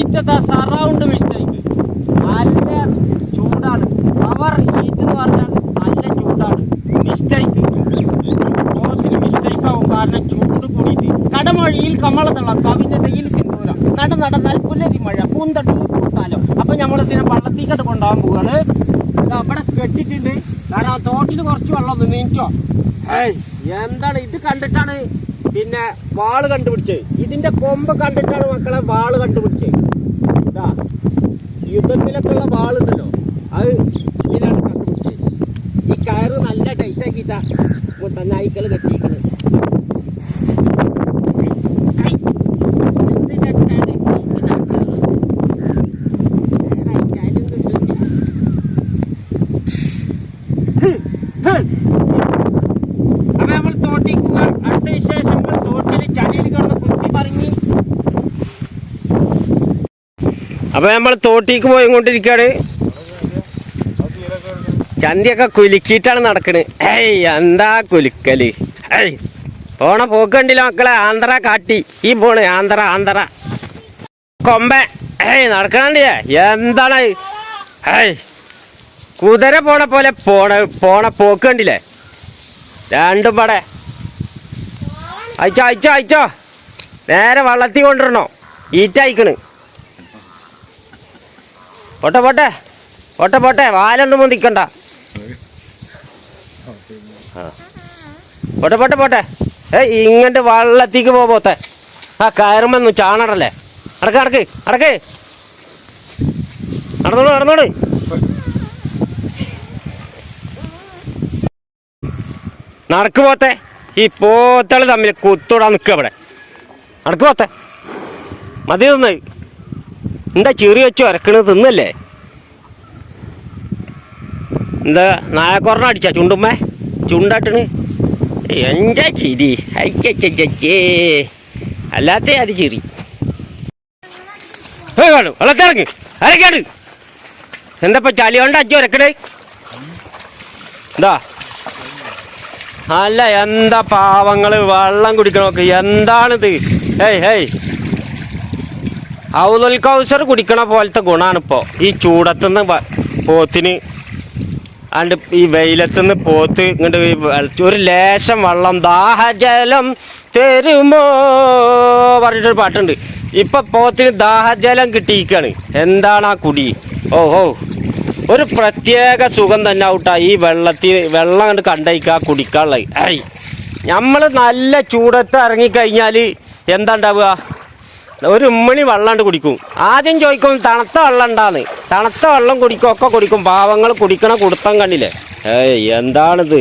ഹീറ്റത്തെ surround mistake നല്ല ചൂടാണ്. Power heat എന്ന് പറഞ്ഞാൽ നല്ല ചൂടാണ്. മിസ്റ്റേക്ക് ഓരോ മിസ്റ്റേക്ക് ആവും. കാരണം ചൂട് കൂടിയിട്ട്. കടമഴയിൽ കമളത്തള്ള കവിഞ്ഞതയിൽ സിന്ദൂര. നട നട നൽപുലരി മഴ. പൂന്തട്ടു പൂത്താലോ. അപ്പൊ നമ്മളിതിനെ വള്ളത്തിക്കട്ട് കൊണ്ടുപോകാൻ പോവാണ്. അവിടെ കെട്ടിട്ടുണ്ട് കാരണം തോട്ടിന് കുറച്ച് വെള്ളം ഒന്ന് നീച്ചോ. ഏയ് എന്താണ് ഇത് കണ്ടിട്ടാണ് പിന്നെ വാൾ കണ്ടുപിടിച്ചത് ഇതിന്റെ കൊമ്പ് കണ്ടിട്ടാണ് മക്കളെ വാൾ കണ്ടുപിടിച്ചത് ഇതാ യുദ്ധത്തിലൊക്കെ ഉള്ള വാളുണ്ടല്ലോ. അത് ഇതിലാണ് കണ്ടുപിടിച്ചത് ഈ കയറ് നല്ല ടൈറ്റ് ആക്കിയിട്ടാ നായ്ക്കൾ കെട്ടിയിരിക്കുന്നത് ഐ, എന്ത് കെട്ടാണ് ഇതാണ്. വേറെ അയക്കാനും കിട്ടില്ല. അപ്പൊ നമ്മൾ തോട്ടിക്ക് പോവാം അടുത്ത വിശേഷങ്ങൾ തോട്ടിൽ ചളിയിൽ കിടന്ന് കുത്തി പറഞ്ഞ് അപ്പൊ നമ്മൾ തോട്ടിക്ക് പോയിക്കൊണ്ടിരിക്കാണ് ചന്തിയൊക്കെ കുലുക്കിയിട്ടാണ് നടക്കണ്. ഏയ് എന്താ കുലുക്കൽ? ഏയ് പോണ പോക്കണ്ടില്ല മക്കളെ. ആന്ധ്ര കാട്ടി. ഈ പോണ്. ആന്ധ്ര ആന്ധ്ര. കൊമ്പ. ഏയ് നടക്കണ്ടിയേ എന്താണ്? ഏയ് കുതിര പോണ പോലെ പോണ പോണ പോക്കണ്ടില്ലേ രണ്ടും പടെ. അയച്ചോ അയച്ചോ അയച്ചോ. നേരെ വള്ളത്തിൽ കൊണ്ടുവരണോ. ഈറ്റയക്കണ്. പോട്ടെ പോട്ടെ. പോട്ടെ പോട്ടെ. വാലൊന്നും നിൽക്കണ്ട. പോട്ടെ പോട്ടെ പോട്ടെ. ഏ ഇങ്ങോട്ട് വള്ളത്തേക്ക് പോ പോത്തെ. ആ കയറുമ്പോ ചാണടല്ലേ? അടക്ക് അടക്ക് അടക്ക് നടന്നോളൂ നടന്നോളൂ. നടക്ക് പോത്തെ. ഈ പോത്തൾ തമ്മിൽ കുത്തോടാൻ നിൽക്കുക അവിടെ. നടക്ക് പോത്തെ. മതി തിന്ന് എന്താ ചെറിയ വെച്ചു അരക്കണത് തിന്നല്ലേ? എന്താ നായക്കൊറണ അടിച്ച ചുണ്ടുമ്മേ? ചുണ്ടാട്ടണ് എന്റെ ചിരി. അയ്ക്കേ അല്ലാത്ത അത് ചിരി? കാണു വെള്ളത്തിറങ്ങി. അരക്കാട് എന്താ ചളി കൊണ്ട് അജ്ജു അരക്കണേ എന്താ? അല്ല എന്താ പാവങ്ങൾ വെള്ളം കുടിക്കണോക്ക് എന്താണിത്? ഏയ് ഹേയ്. ഔദുൽ കൗസർ കുടിക്കണ പോലത്തെ ഗുണാണിപ്പോ. ഈ ചൂടത്തുനിന്ന് പോത്തിന് അണ്ട് ഈ വെയിലത്തുനിന്ന് പോത്ത് ഇങ്ങോട്ട് ഒരു ലേശം വെള്ളം ദാഹജലം തരുമോ പറഞ്ഞിട്ടൊരു പാട്ടുണ്ട്. ഇപ്പൊ പോത്തിന് ദാഹജലം കിട്ടിയിരിക്കാണ്. എന്താണ് ആ കുടി? ഓ ഓ ഒരു പ്രത്യേക സുഖം തന്നെ ഔട്ടാ ഈ വെള്ളത്തിൽ വെള്ളം കണ്ട് കണ്ടയിക്കാ കുടിക്കാനുള്ളത്. ഐ നമ്മൾ നല്ല ചൂടത്ത് ഇറങ്ങിക്കഴിഞ്ഞാൽ എന്താ ഉണ്ടാവുക ഒരു ഉമ്മണി വെള്ളാണ്ട് കുടിക്കും. ആദ്യം ചോദിക്കും തണുത്ത വെള്ളം ഉണ്ടാന്ന് തണുത്ത വെള്ളം കുടിക്കും ഒക്കെ കുടിക്കും. പാവങ്ങൾ കുടിക്കണ കുടുത്തം കണ്ടില്ലേ? ഏയ് എന്താണിത്?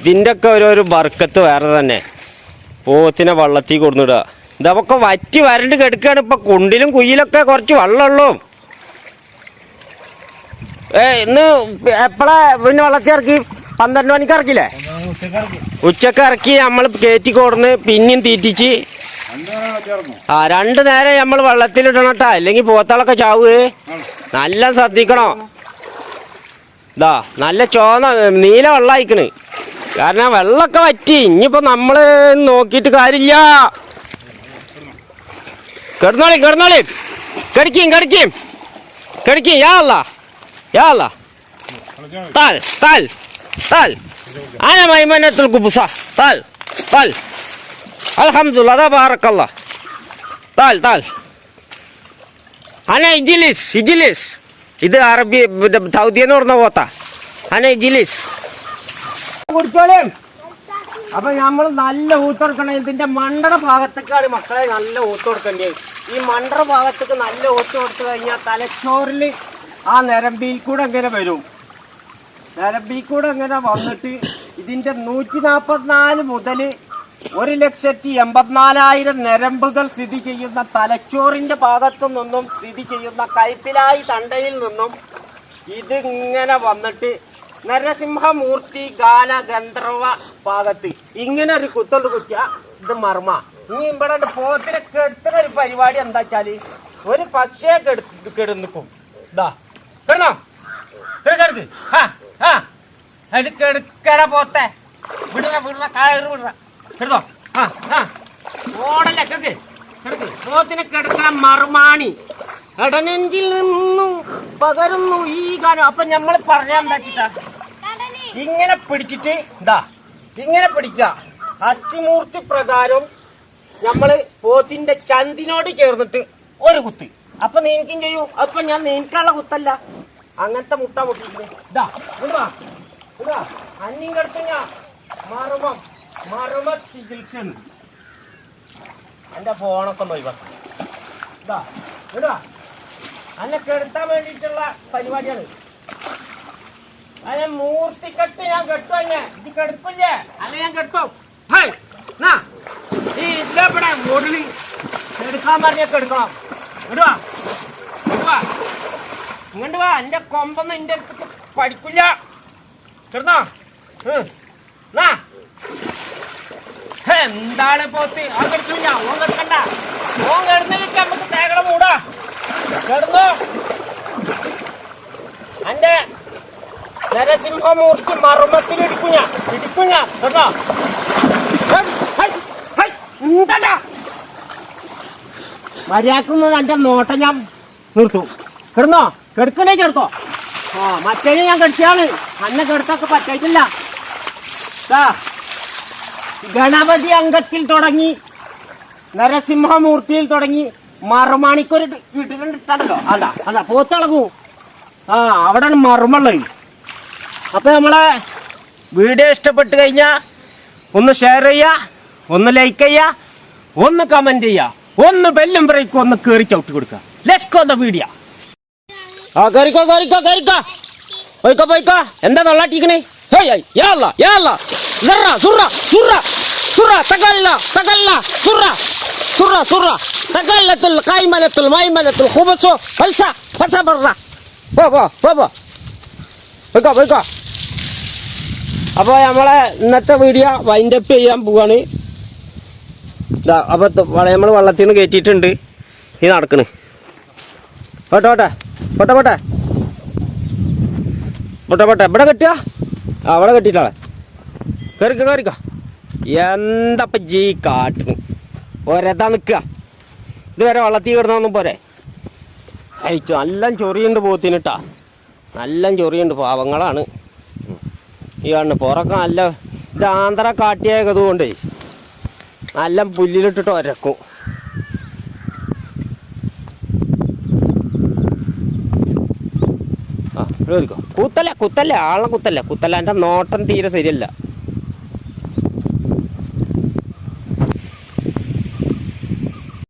ഇതിന്റെ ഒക്കെ ഒരു ബർക്കത്ത് വേറെ തന്നെ. പോത്തിനെ വെള്ളത്തിൽ കൊടുന്നിടുക. ഇതൊക്കെ വറ്റി വരണ്ട് കെടുക്കുകയാണ് ഇപ്പൊ കുണ്ടിലും കുയിലൊക്കെ കുറച്ച് വെള്ളമുള്ളൂ. ഏ ഇന്ന് എപ്പോഴാ പിന്നെ വെള്ളത്തിൽ ഇറക്കി? പന്ത്രണ്ട് മണിക്ക് ഇറക്കില്ലേ? ഉച്ചയ്ക്ക് ഇറക്കി. നമ്മൾ കയറ്റി കൊടുന്ന് പിന്നെയും തീറ്റിച്ച് ആ രണ്ടു നേരം നമ്മൾ വെള്ളത്തിലിടണട്ടാ. അല്ലെങ്കിൽ പോത്തളൊക്കെ ചാവേ. നല്ല ശ്രദ്ധിക്കണോ? ഇതാ നല്ല ചോന്ന നീല വെള്ളമായിക്കണ് കാരണം വെള്ളമൊക്കെ പറ്റി ഇനിയിപ്പോ നമ്മൾ നോക്കിയിട്ട് കാര്യമില്ല. കിടന്നോളി കിടന്നോളി. കടിക്കും കടിക്കും. കടിക്കും. യാ അല്ല താൽ താൽ താൽ. ആന മൈമനത്തിൽ കുപ്പുസ താൽ താൽ. Alhamdulillah da barakallah. Dal dal. Ana İcilis, İcilis. ഇത് അറബി സൗദി എന്ന് പറഞ്ഞ പോത്ത അന ഇജിലിസ് കൊടുത്തോളേ അപ്പൊ നമ്മൾ നല്ല ഊത്തൊടുക്കണം ഇതിന്റെ മണ്ടറ ഭാഗത്തേക്കാണ് മക്കളെ നല്ല ഊത്തൊടുക്കേണ്ടത് ഈ മണ്ടറ ഭാഗത്തേക്ക് നല്ല ഊത്ത് കൊടുത്തു കഴിഞ്ഞാൽ തലച്ചോറിൽ ആ നരമ്പിയിൽ കൂടെ എങ്ങനെ വരും നരമ്പിയിൽ കൂടെ എങ്ങനെ വന്നിട്ട് ഇതിന്റെ നൂറ്റി നാൽപ്പത്തിനാല് മുതൽ ഒരു ലക്ഷത്തി എൺപത്തിനാലായിരം നരമ്പുകൾ സ്ഥിതി ചെയ്യുന്ന തലച്ചോറിന്റെ ഭാഗത്തു നിന്നും സ്ഥിതി ചെയ്യുന്ന കൈപ്പിലായി തണ്ടയിൽ നിന്നും ഇതിങ്ങനെ വന്നിട്ട് നരസിംഹമൂർത്തി ഗാന ഗന്ധർവ ഭാഗത്ത്. ഇങ്ങനെ ഒരു കുത്തോണ്ട് കുത്തിയ ഇത് മർമ്മ. ഇനി ഇവിടെ പോത്തിന് കെടുത്തുന്ന ഒരു പരിപാടി എന്താ വെച്ചാൽ ഒരു പക്ഷേ കെടു കെടുന്നിക്കും ഇതാ കിടന്നോ? കിടക്കെടുക്ക് ഹാ ഹാ. അത് കെടുക്കട പോത്തെ. വിടുക വിടുക കയറ് വിടണ കിടന്നോ ആ ആ. ഓടല്ല കിടക്ക്. കിടക്ക്. പോത്തിനെ കിടക്കണ മറുമാണി കടനെഞ്ചിൽ നിന്നും പകരുന്നു ഈ ഗാനം. അപ്പൊ നമ്മൾ പറയാൻ വെച്ചിട്ടാ ഇങ്ങനെ പിടിച്ചിട്ട് എന്താ ഇങ്ങനെ പിടിക്കുക. അസ്ഥിമൂർത്തി പ്രകാരം നമ്മൾ പോത്തിന്റെ ചന്തിനോട് ചേർന്നിട്ട് ഒരു കുത്ത്. അപ്പൊ നീനിക്കും ചെയ്യൂ. അപ്പൊ ഞാൻ നീക്കാനുള്ള കുത്തല്ല. അങ്ങനത്തെ മുട്ട മുട്ടിട്ട് ഇതാ ഇതാ ഇതാ അന്യം കിടത്തുക മർമ്മം മർമ്മ ചികിത്സ ഉണ്ട് എന്റെ ഫോണൊക്കെ ഒന്ന് ഒഴിവാക്കി. ഇതാ ഇടാ അന്നെ കെടുത്താൻ വേണ്ടിയിട്ടുള്ള പരിപാടിയാണ്. അതെ മൂർത്തിക്കെട്ട് ഞാൻ കെട്ടു തന്നെ ഇത് കെടുപ്പില്ലേ അല്ല ഞാൻ കെട്ടും. ഈ ഇതവിടെ മുരളി എടുക്കാൻ പറഞ്ഞ എടുക്കണം ഇടുവാ ഇടുവാ ഇങ്ങോട്ട് വാ. എന്റെ കൊമ്പൊന്നും എന്റെ അടുത്ത് പഠിക്കില്ല. കിടന്നോ? ഉം. എന്താണ് പോത്തി? ആ എന്റെ നരസിംഹമൂർത്തി മർമ്മത്തിൽ ഇടിക്കും ഞാൻ. ഇടിക്കും ഞാൻ. കേട്ടോ. ഹൈ, ഹൈ, എന്റെ നോട്ടം ഞാൻ നിർത്തും. കിടന്നോ. കെടുക്കണേ കിടക്കോ ആ മറ്റേ ഞാൻ കെടുത്തിയാണ് അന്നെ കെടുത്തൊക്കെ പറ്റിയിട്ടില്ല ഗണപതി അംഗത്തിൽ തുടങ്ങി നരസിംഹമൂർത്തിയിൽ തുടങ്ങി മറുമാണിക്കൊരു ഇട്ടിട്ടുണ്ടല്ലോ അതാ അതാ പോത്തിളകൂ. ആ അവിടെ മറുമുള്ളത് അപ്പൊ നമ്മളെ വീഡിയോ ഇഷ്ടപ്പെട്ട് കഴിഞ്ഞാ ഒന്ന് ഷെയർ ചെയ്യുക ഒന്ന് ലൈക്ക് ചെയ്യുക ഒന്ന് കമന്റ് ചെയ്യുക ഒന്ന് ബെല്ലും ബ്രേക്കും ഒന്ന് കയറി ചവിട്ടി കൊടുക്കുക. ഗോ ദ വീഡിയോ ആ കയറിക്കോ കയറിക്കോ കയറിക്കോ പോയിക്കോ പോയിക്കോ. എന്താ തൊള്ളാട്ടിക്കണേ ഹേയ് يلا അല്ലാ യാ അല്ലാ. സുറ تقلى സുറ സുറ തകല്ലത്തുൽ കൈമനത്തുൽ മൈമനത്തുൽ ഖുബസു. ഫൽസ ഫസ ബറ പോ പോ പോ പോ. പോയിക്കോ പോയിക്കോ. അപ്പോൾ നമ്മളെ ഇന്നത്തെ വീഡിയോ വൈൻഡ് അപ്പ് ചെയ്യാൻ പോവാണ്. അപ്പോൾ നമ്മൾ വള്ളത്തിൽ നിന്ന് കയറ്റിയിട്ടുണ്ട് ഈ നടക്കണ്. പോട്ടെ പോട്ടെ. പോട്ടെ പോട്ടെ. പോട്ടെ പോട്ടെ. ഇവിടെ കെട്ടുക? അവിടെ കെട്ടിട്ടാളെ കയറിക്ക കയറിക്ക എന്തപ്പം ജീ കാട്ടിന്? ഒരതാ നിൽക്കുക ഇതുവരെ വള്ളത്തി കിടന്നൊന്നും പോരെ. അയച്ചു നല്ല ചൊറിയുണ്ട് പോത്തിനിട്ടാ. നല്ല ചൊറിയുണ്ട് പാവങ്ങളാണ്. ഈ കണ്ണ് പുറക്ക നല്ല ഇത് ആന്ധ്ര കാട്ടിയായതുകൊണ്ടേ നല്ല പുല്ലിലിട്ടിട്ട് ഒരക്കും ആ കേറിക്കോ കുത്തല്ല കുത്തല്ല ആളെ കുത്തല്ല. കുത്തല്ല നോട്ടം തീരെ ശരിയല്ല.